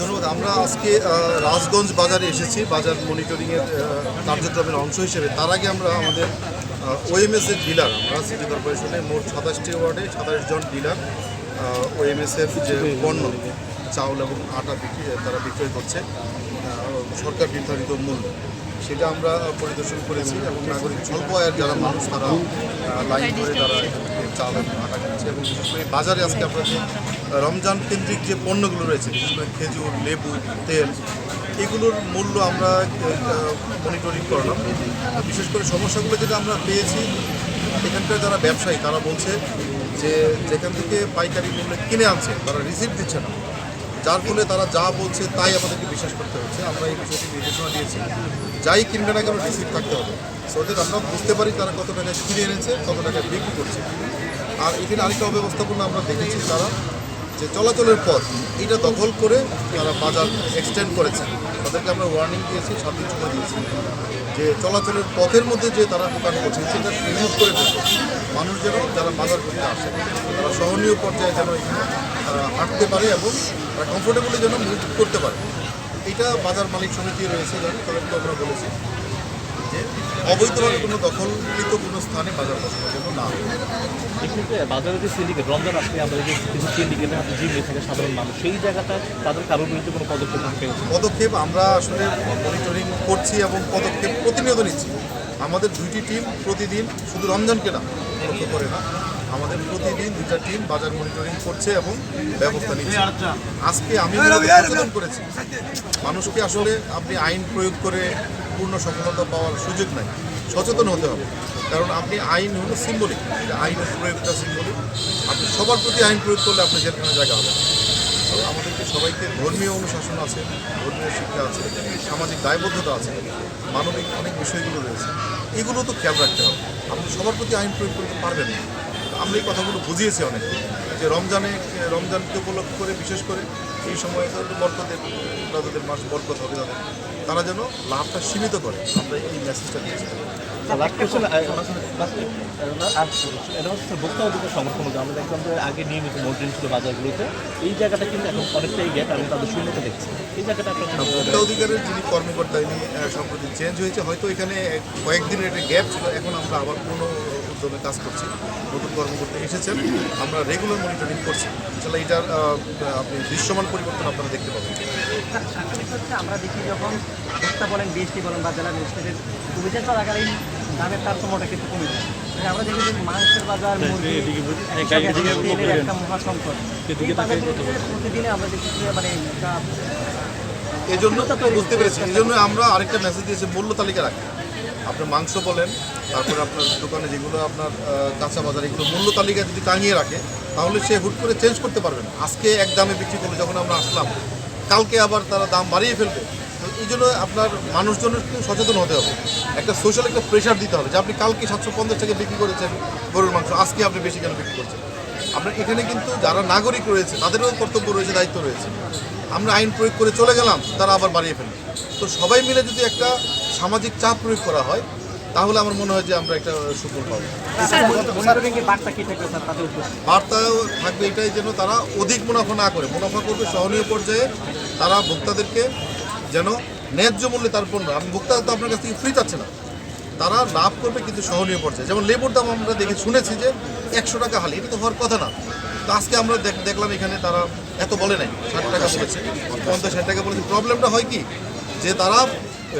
ধন্যবাদ। আমরা আজকে রাজগঞ্জ বাজারে এসেছি। বাজার মনিটরিংয়ের কার্যক্রমের অংশ হিসেবে। তার আগে আমরা আমাদের ওএমএস এর ডিলার আমরা সিটি কর্পোরেশনের মোট সাতাশটি ওয়ার্ডে সাতাশ জন ডিলার ওএমএস এর যে পণ্য, চাউল এবং আটা বিক্রি তারা বিক্রয় করছে। সরকার নির্ধারিত মূল্য। সেটা আমরা পরিদর্শন করেছি এবং নাগরিক স্বল্প আয়ের যারা মানুষ, তারা লাইন করে তারা চাল আটা কিনছে এবং বিশেষ করে বাজারে আজকে আমরা যে রমজান কেন্দ্রিক যে পণ্যগুলো রয়েছে, বিশেষ করে খেজুর, লেবু, তেল, এগুলোর মূল্য আমরা মনিটরিং করলাম। বিশেষ করে সমস্যাগুলো যেটা আমরা পেয়েছি, এখানকার যারা ব্যবসায়ী, তারা বলছে যে যেখান থেকে পাইকারি মূল্যে কিনে আনছে, তারা রিসিপ্ট দিচ্ছে না। যার ফলে তারা যা বলছে তাই আমাদেরকে বিশ্বাস করতে হচ্ছে। আমরা এই বিষয়টি নির্দেশনা দিয়েছি, যাই কিনবে না কেন রিসিপ্ট থাকতে হবে। সো আমরা বুঝতে পারি তারা কত টাকায় কিনে এনেছে, কত টাকায় বিক্রি করছে। আর এখানে আরেকটা অব্যবস্থাপনা আমরা দেখেছি তারা, যে চলাচলের পথ, এটা দখল করে তারা বাজার এক্সটেন্ড করেছে তাদেরকে আমরা ওয়ার্নিং দিয়েছি সাত দিন সময় দিয়েছি যে চলাচলের পথের মধ্যে যে তারা দোকান করছে সেটা রিমুভ করে ফেলছে মানুষ যেন যারা বাজার করতে আসে, তারা সহনীয় পর্যায়ে যেন এখানে, তারা হাঁটতে পারে এবং তারা কমফোর্টেবলি যেন মুভ করতে পারে। এটা বাজার মালিক সমিতি রয়েছে জানি তাদেরকে আমরা বলেছি। যে অবৈধভাবে কোনো দখলকৃত কোনো স্থানে বাজার বসানোর জন্য না। এক্ষেত্রে বাজারে যে সিন্ডিকেট রমজান আসলে আমরা যে কিছু সিন্ডিকেটের হাতে জিম্মি থাকে সাধারণ মানুষ সেই জায়গাটা তাদের কারোর বিরুদ্ধে কোনো পদক্ষেপ পদক্ষেপ আমরা আসলে মনিটরিং করছি এবং পদক্ষেপ প্রতিনিয়ত নিচ্ছি। আমাদের দুইটি টিম প্রতিদিন শুধু রমজানকে না লক্ষ্য করে না আমাদের প্রতিদিন দুইটা টিম বাজার মনিটরিং করছে এবং ব্যবস্থা নিচ্ছে। আজকে আমি সচেতন করেছি মানুষকে আসলে আপনি আইন প্রয়োগ করে পূর্ণ সফলতা পাওয়ার সুযোগ নাই। সচেতন হতে হবে। কারণ আপনি আইন হলো সিম্বলিক আইনের প্রয়োগটা সিম্বলিক আপনি সবার প্রতি আইন প্রয়োগ করলে আপনি সেখানে জায়গা হবে আমাদেরকে সবাইকে ধর্মীয় অনুশাসন আছে, ধর্মীয় শিক্ষা আছে, সামাজিক দায়বদ্ধতা আছে, মানবিক অনেক বিষয়গুলো রয়েছে। এগুলো তো খেয়াল রাখতে হবে। আপনি সবার প্রতি আইন প্রয়োগ করতে পারবেন না। আমরা এই কথাগুলো বুঝিয়েছি অনেক যে রমজানে, রমজানকে উপলক্ষ করে, বিশেষ করে এই সময় তো বরকতের তাদের মাস বরকত হবে তাদের। তারা যেন লাভটা সীমিত করে। আমরা এই মেসেজটা দিয়েছি ভোক্তা অধিকার সংরক্ষণ যে আমরা দেখলাম যে আগে নিয়মিত মন্ত্রী ছিল বাজারগুলোতে। এই জায়গাটা কিন্তু এখন অনেকটাই গ্যাপ আমি তাদের শূন্যতা দেখছি। এই জায়গাটা আপনার ভোক্তা অধিকারের যিনি কর্মকর্তা ইনি সম্প্রতি চেঞ্জ হয়েছে। হয়তো এখানে কয়েকদিনের একটা গ্যাপ ছিল। এখন আমরা আবার পুরনো উদ্যোগে কাজ করছি নতুন কর্মকর্তা এসেছেন আমরা রেগুলার মনিটরিং করছি। আসলে এটার আপনি দৃশ্যমান পরিবর্তন আপনারা দেখতে পাবেন। আমরা দেখি যখন ভোক্তা বলেন বিএসটি বলেন বা জেলা ম্যাজিস্ট্রেটের অভিযান চলাকালীন দামের তারতম্যটা কিন্তু কমে যায়। আমরা দেখি যে মাংসের বাজার তেলের একটা মহাসংকট প্রতিদিনে আমরা দেখি মানে একটা এই জন্য বুঝতে পেরেছি এই জন্য আমরা আরেকটা মেসেজ দিয়েছি মূল্য তালিকা রাখি আপনার মাংস বলেন তারপরে আপনার দোকানে যেগুলো আপনার কাঁচা বাজার এগুলো মূল্য তালিকা যদি টাঙিয়ে রাখে, তাহলে সে হুট করে চেঞ্জ করতে পারবে না। আজকে এক দামে বিক্রি করল, যখন আমরা আসলাম, কালকে আবার তারা দাম বাড়িয়ে ফেলবে। তো এই জন্য আপনার মানুষজনের সচেতন হতে হবে। একটা সোশ্যাল একটা প্রেশার দিতে হবে যে, আপনি কালকে সাতশো পঞ্চাশ টাকা বিক্রি করেছেন গরুর মাংস, আজকে আপনি বেশি কেন বিক্রি করছেন? আপনার এখানে কিন্তু যারা নাগরিক রয়েছে, তাদেরও কর্তব্য রয়েছে, দায়িত্ব রয়েছে। আমরা আইন প্রয়োগ করে চলে গেলাম, তারা আবার বাড়িয়ে ফেলবে। তো সবাই মিলে যদি একটা সামাজিক চাপ প্রয়োগ করা হয় তাহলে আমার মনে হয় যে আমরা একটা সুফল পাবো। বার্তা থাকবে এটাই যেন তারা অধিক মুনাফা না করে। মুনাফা করবে সহনীয় পর্যায়ে তারা ভোক্তাদেরকে যেন ন্যায্য মূল্যে তার পণ্য আমি ভোক্তা তো আপনার কাছ থেকে ফ্রি চাচ্ছে না। তারা লাভ করবে কিন্তু সহনীয় পর্যায়ে। যেমন লেবুর দাম আমরা দেখে শুনেছি যে একশো টাকা হালি এটা তো হওয়ার কথা না। তো আজকে আমরা দেখ- দেখলাম এখানে তারা এত বলে নাই ষাট টাকা বলেছে পঞ্চাশ ষাট টাকা বলেছে। প্রবলেমটা হয় কি? যে তারা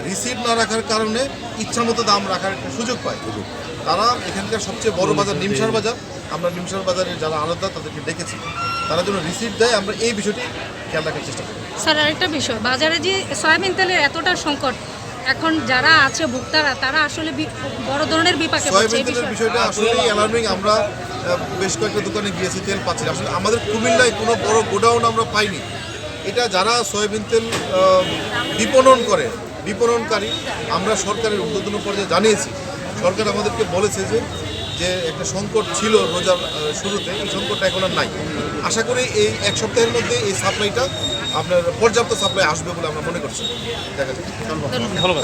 রিসিপ্ট না রাখার কারণে ইচ্ছা মতো দাম রাখার একটা সুযোগ পায়। তারা এখানকার সবচেয়ে বড় বাজার নিমসার বাজার। আমরা নিমসার বাজারে যারা আলাদা তাদেরকে ডেকেছি তারা যেন রিসিভ দেয় আমরা এই বিষয়টি খেয়াল রাখার চেষ্টা করি। স্যার আরেকটা বিষয়। বাজারে যে সয়াবিন তেলের এতটা সংকট এখন যারা আছে ভোক্তারা তারা আসলে বি- বড় ধরনের বিপাকে সয়াবিন তেলের বিষয়টা আসলেই অ্যালার্মিং আমরা বেশ কয়েকটা দোকানে গিয়েছি তেল পাচ্ছি আসলে আমাদের কুমিল্লায় কোনো বড় গোডাউন আমরা পাইনি। এটা যারা সয়াবিন তেল বিপণন করে বিপণনকারী আমরা সরকারের উদ্বোধন পর্যায়ে জানিয়েছি। সরকার আমাদেরকে বলেছে যে যে একটা সংকট ছিল রোজার শুরুতে এই সংকটটা এখন আর নাই। আশা করি এই এক সপ্তাহের মধ্যে এই সাপ্লাইটা আপনার পর্যাপ্ত সাপ্লাই আসবে বলে আমরা মনে করছি। দেখা যাক। ধন্যবাদ।